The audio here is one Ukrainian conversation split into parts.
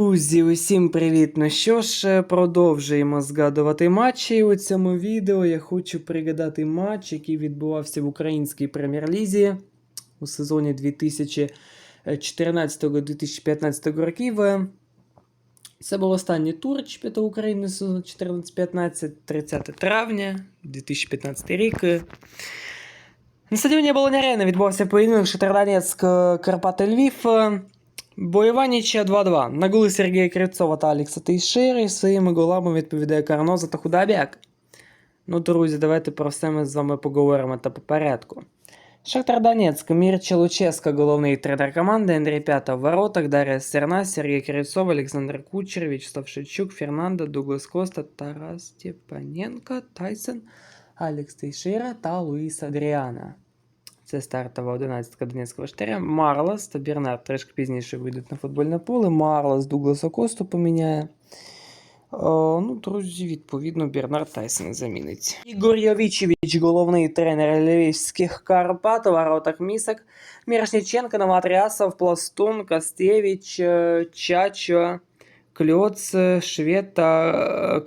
Друзі, усім привіт! Ну що ж, продовжуємо згадувати матчі. У цьому відео я хочу пригадати матч, який відбувався в українській прем'єр-лізі у сезоні 2014-2015 років. Це був останній тур чемпіонату України сезону 14-15, 30 травня 2015 рік. На стадіоні Болоня-Арена відбувався поєдинок Шахтар-Донецьк Карпати Львів. Бойова нічия 2-2. На голи Сергія Кривцова та Алекса Тейшери. Своїми голами відповідає Карноза та Худобяк. Ну, друзі, давайте про все ми з вами поговоримо та по. Шахтар Донецьк, Мірча Луческа, головний тренер команди, Андрій П'ята в воротах, Дар'я Стерна, Сергій Кривцов, Олександр Кучер, Вячеслав Шевчук, Фернандо, Дуглас Коста, Тарас Степаненко, Тайсон, Алекс Тейшера та Луїс Адріана. Це стартова 11 Донецького штаря. Марлос та Бернард трішки пізніше вийдуть на футбольне поле. Марлос Дугласа Косту поміняє. О, ну, друзі, відповідно, Бернард Тайсон замінить. Ігор Йовічевич, головний тренер Львівських Карпат, воротах місок. Мірошниченко, Новотрясов, Пластун, Костєвич, е, Чачо, Кльоц, Швед та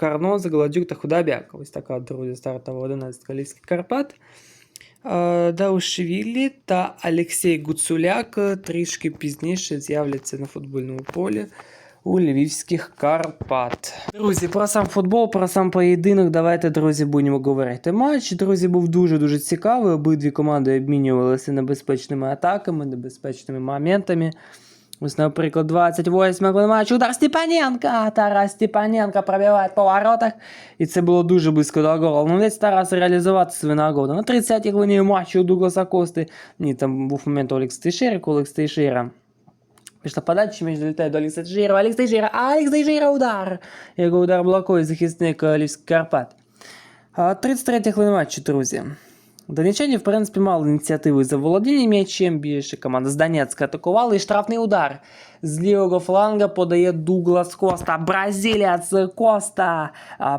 е, Гладюк та Худобяк. Ось така, друзі, стартова 11 Львівських Карпат. Е, Даушвілі та Алексій Гуцуляк трішки пізніше з'являться на футбольному полі у Львівських Карпат. Друзі, про сам футбол, про сам поєдинок. Давайте, друзі, будемо говорити. Матч, друзі, був дуже-дуже цікавий. Обидві команди обмінювалися небезпечними атаками, небезпечними моментами. Ось, наприклад, 28 матч. Удар Степаненка. Тарас Степаненко пробиває по воротах. І це було дуже близько до голу. Ну, десь Тарас реалізувати свою нагоду. На 30-й хвилині матчу у Дугласа Кости. Ні, там був момент у Олекс Тейшера, коли Олекс Тейшера Пішла подача, м'яч долітає до Алекса Тейшера. Алекс Тейшера, Алекс Тейшера удар. Його удар блокує захисник Львівських Карпат. А 33 хвилина матчу, друзі. Донеччані, в принципі, мали ініціативу за володіння м'ячем більше. Команда з Донецька атакувала і штрафний удар. З лівого фланга подає Дуглас Коста. Бразилець Коста.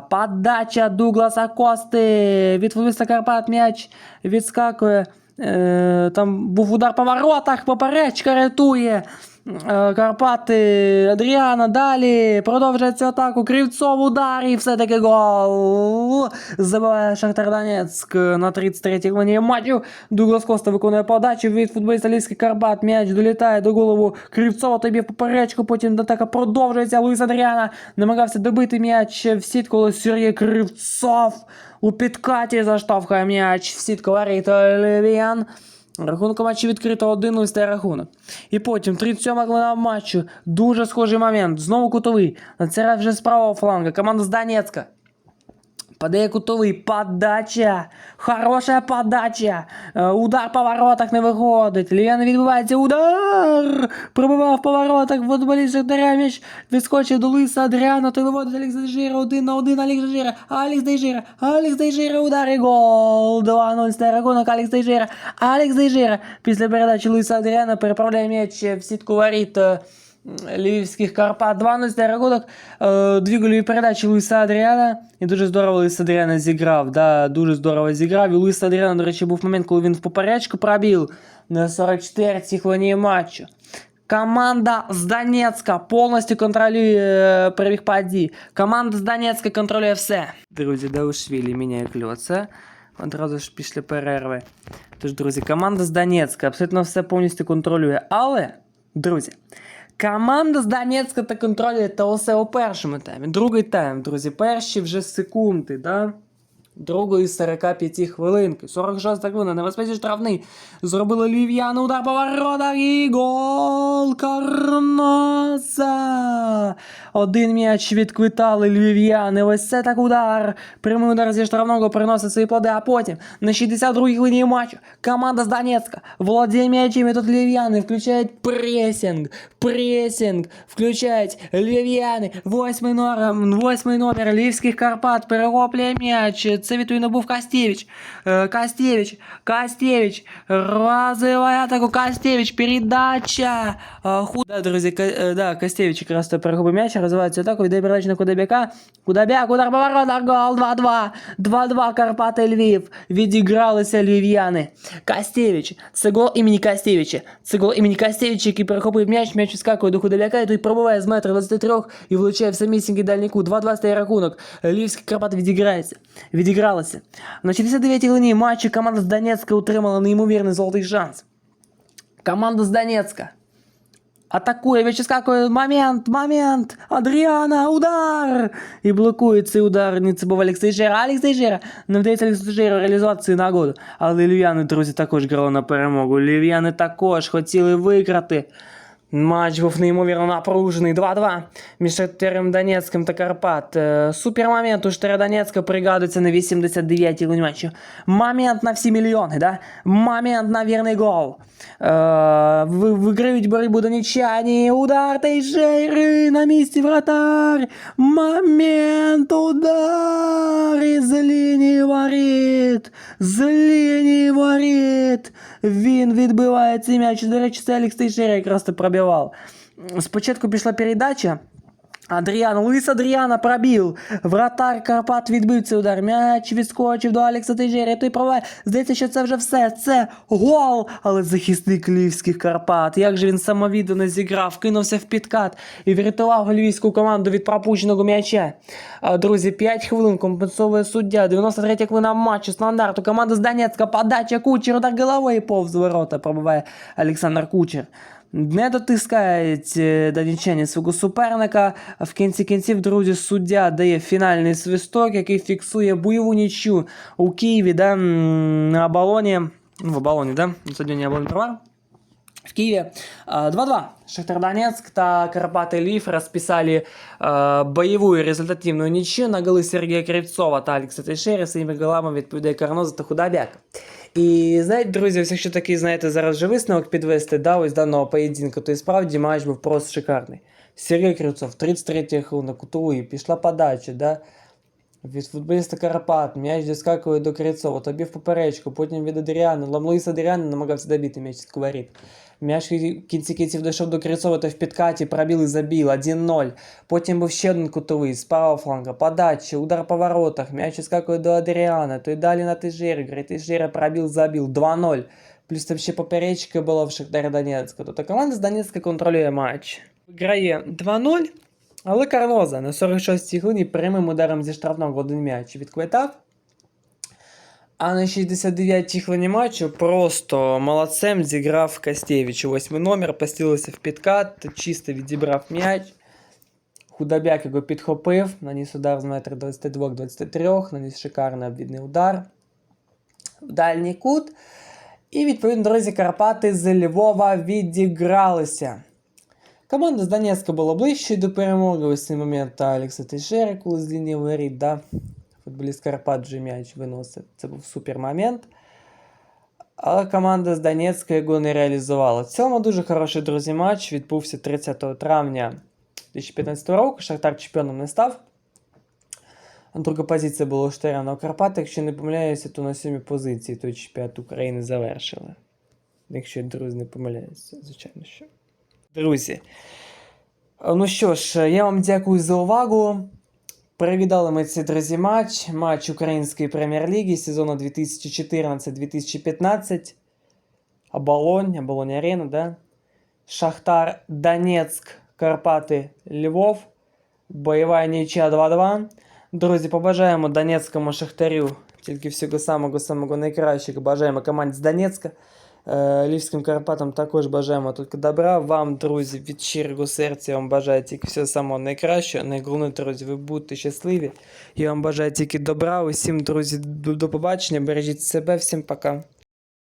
Подача Дугласа Кости. Від Карпат м'яч відскакує. Е, там був удар по воротах, поперечка рятує. Е, Карпати, Адріана далі. Продовжує атаку. Кривцов удар і все-таки гол. Забиває Шахтар Донецьк на 33-й хвилині матчу. Дуглас Коста виконує подачу від футболіста Львівських Карпат. М'яч долітає до голову Кривцова. Тобі в поперечку. Потім атака продовжується. Луїс Адріана намагався добити м'яч в сітку, Сергій Кривцов у підкаті заштовхує м'яч в сітку Ларіто Левіан. Рахунок матчі відкрито 1 листий рахунок. І потім 37 хвилина матчу. Дуже схожий момент. Знову кутовий. Це вже з правого фланга. Команда з Донецька. Подає кутовий. Подача. Хороша подача. Е, Удар по воротах не виходить. Ліян відбувається. Удар. Пробивав по воротах. Футболіст Шахтаря м'яч відскочив до Лиса Адріана. Той виводить Алекс Дейжира. Один на один Алекс Дейжира. Алекс Дейжира. Алекс Дейжира. Удар і гол. 2-0 стає. Алекс Дейжира. Алекс Дейжира. Після передачі Лиса Адріана переправляє м'яч в сітку воріт. е, Львівських Карпат 2-0 стає рахунок. Е, Дві гольові передачі Луїса Адріана. І дуже здорово Луїс Адріана зіграв. Да, дуже здорово зіграв. І Луїс Адріана, до речі, був момент, коли він в поперечку пробіл на 44-й хвилині матчу. Команда з Донецька повністю контролює е, перебіг паді. Команда з Донецька контролює все. Друзі, Даушвілі міняє кльоца. Одразу ж після перерви. Тож, друзі, команда з Донецька абсолютно все повністю контролює. Але, друзі, команда з Донецька та контролює та усе у першому таймі. Другий тайм, друзі, перші вже секунди, да? Другої 45 хвилинки. 46 хвилина, небезпечний штрафний. Зробили львів'яни, удар по воротах і гол Карноса. Один м'яч відквитали львів'яни. Ось це так удар. Прямий удар зі штрафного приносить свої плоди, а потім на 62-й хвилині матчу команда з Донецька володіє м'ячем, і тут львів'яни включають пресінг. Пресінг включають львів'яни. Восьмий номер, восьмий номер Львівських Карпат перехоплює м'яч. Це відповідно був Кастєвич. Е, Кастєвич, Кастєвич, розвиває атаку Кастєвич, передача. Е, Ху... Да, друзі, Ка- е, да, Кастєвич якраз тепер перехопив м'яч, розвивається атаку, віддає передачу на Кудебяка. Кудебяк, удар поворота, гол, 2-2. 2-2, Карпати Львів. Відігралися львів'яни. Кастєвич, це гол імені Кастєвича. Це гол імені Кастєвича, який перехопив м'яч, м'яч відскакує до Кудебяка, і той пробиває з метра 23 і влучає в самісінький дальній кут. 2-2 стає рахунок. Львівські Карпати відіграється. Відігралися. На 69-й хвилині матчі команда з Донецька отримала неймовірний золотий шанс. Команда з Донецька. Атакує, відскакує момент, момент, Адріана, удар! І блокує цей удар. Ні, це був Олексій Жера. Олексій Жера. Не вдається Олексій Жера реалізувати цю нагоду. Але львів'яни, друзі, також грали на перемогу. Львів'яни також хотіли виграти. Матч був неймовірно напружений. 2-2 між Шахтарем Донецьким та Карпат. Е, Супер момент у Шахтаря Донецька пригадується на 89-й лунь матчу. Момент на всі мільйони, да? Момент на вірний гол. Е, ви- Виграють боротьбу донеччані. Удар Тейшери на місці вратар. Момент удар із лінії воріт. З лінії воріт. Він відбиває цей м'яч. До речі, це Алекс Тейшера якраз то пробивав. Спочатку пішла передача. Адріан, Луїс Адріана пробив. Вратар Карпат відбив цей удар. М'яч відскочив до Алекса Тейжері. Той проває. Здається, що це вже все. Це гол. Але захисник львівських Карпат. Як же він самовіддано зіграв, кинувся в підкат і врятував львівську команду від пропущеного м'яча. Друзі, 5 хвилин компенсовує суддя. 93 хвилина матчу стандарту. Команда з Донецька. Подача Кучер. Удар головою повз ворота. Пробиває Олександр Кучер. Не дотискають е, донеччані свого суперника. В кінці кінців, друзі, суддя дає фінальний свисток, який фіксує бойову нічю у Києві, да, на оболоні. Ну, в оболоні, да? Стадіоні оболонь трава. В Киеве а, 2-2. Шахтар Донецк та Карпаты Львив расписали а, боевую результативную ничью на голы Сергея Кривцова та Алекса Тейшери. Своїми голами відповідає Карноза та Худобяк. І знаєте, друзі, ось якщо такий, знаєте, зараз же висновок підвести, да, ось даного поєдинку, то і справді матч був просто шикарний. Сергій Кривцов, 33 хвилина, кутовий, пішла подача, да, від футболіста Карпат, м'яч доскакує до Кривцова, тобі в поперечку, потім від Адріани, Ламлуїс Адріани намагався добити м'яч з воріт. М'яч в кінці кінців дійшов до Кривцова, то в підкаті пробіл і забіл 1-0. Потім був ще один кутовий з правого фланга, подача, удар по воротах, м'яч іскакує до Адріана, то й далі на Тежері, Тежера пробіл, забіл 2-0. Плюс там ще поперечка була в Шахтарі Донецька. Тобто команда з Донецька контролює матч. Грає 2-0, Але Карноза на 46-й хвилині прямим ударом зі штрафного один м'яч відквитав. А на 69-й хвилині матчу просто молодцем зіграв Костєвич. Восьмий номер, постілився в підкат, чисто відібрав м'яч. Худобяк його підхопив, наніс удар з метра 22-23, наніс шикарний обвідний удар в дальній кут. І відповідно, друзі, Карпати з Львова відігралися. Команда з Донецька була ближче до перемоги. Ось цей момент та Алекса Тейшери, коли з лінії воріт, да? футболіст Карпат вже м'яч виносив. Це був супер момент. Але команда з Донецька його не реалізувала. В цілому дуже хороший друзі матч. Відбувся 30 травня 2015 року. Шахтар чемпіоном не став. Друга позиція була у Штаря на Карпати. Якщо не помиляюся, то на сьомій позиції той чемпіонат України завершили. Якщо друзі, не помиляюся, звичайно що. Друзі. Ну що ж, я вам дякую за увагу. Перевідали ми цей друзі матч. Матч Української прем'єр-ліги сезону 2014-2015. Оболонь, Оболонь Арена, да? Шахтар Донецьк, Карпати, Львов. Бойова нічия 2-2. Друзі, побажаємо Донецькому Шахтарю тільки всього самого самого найкращого. Бажаємо команді з Донецька. Е, Львівським Карпатам також бажаємо тільки добра. Вам, друзі, від щирого серця вам бажаю тільки все самого найкраще. Найголовніше, друзі, ви будьте щасливі. Я вам бажаю тільки добра. Усім, друзі, до побачення. Бережіть себе, всім пока.